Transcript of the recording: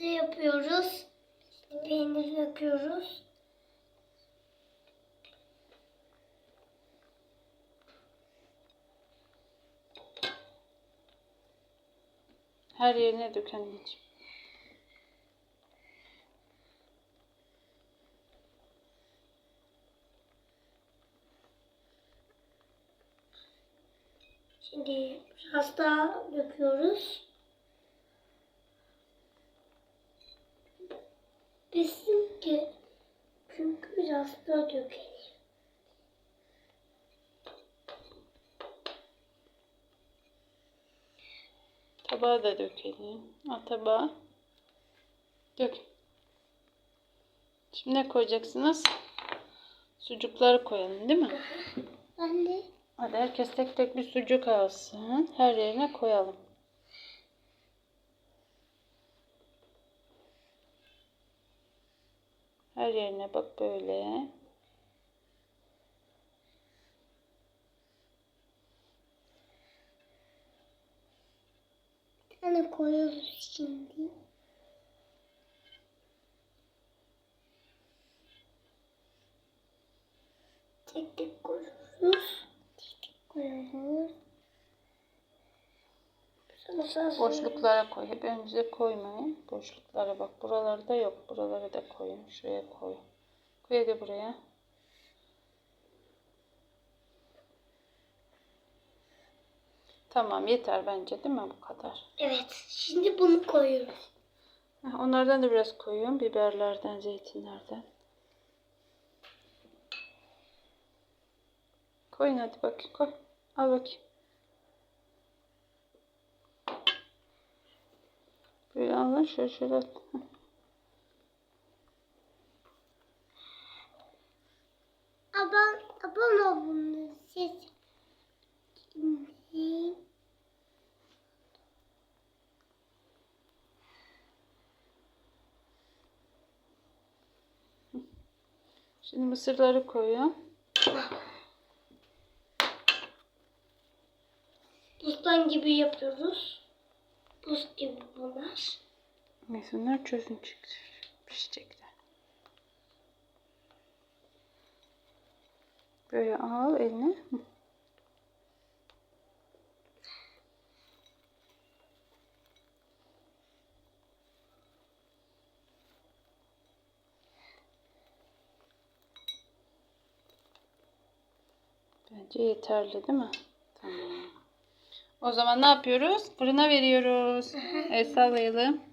Pasta yapıyoruz. Peynir döküyoruz. Her yerine dök anneciğim. Şimdi biraz daha döküyoruz. Bizim ki çünkü biraz daha dökelim. Tabağa da dökelim. Al tabağa. Dök. Şimdi ne koyacaksınız? Sucukları koyalım değil mi? Anne. Hadi herkes tek tek bir sucuk alsın. Her yerine koyalım. Her yerine bak böyle. Tane koyuyoruz şimdi. Tek tek koyuyoruz. Tek tek koyuyoruz. Boşluklara koy. Hep önünüze koymayın. Boşluklara bak. Buralarda yok. Buralara da koyun. Şuraya koy. Koy hadi buraya. Tamam yeter bence değil mi bu kadar? Evet. Şimdi bunu koyuyoruz. Onlardan da biraz koyuyorum. Biberlerden, zeytinlerden. Koyun hadi bakayım. Koy. Al bakayım. Böyle alın. Şöyle şöyle. at. Heh. Aban, aban ol bunu. Siz. Şimdi. Mısırları koyuyorum. Buzdan gibi yapıyoruz. Onlar çözün çıktı. Pişecekler. Böyle al eline. Bence yeterli değil mi? Tamam. O zaman ne yapıyoruz? Fırına veriyoruz. El sallayalım.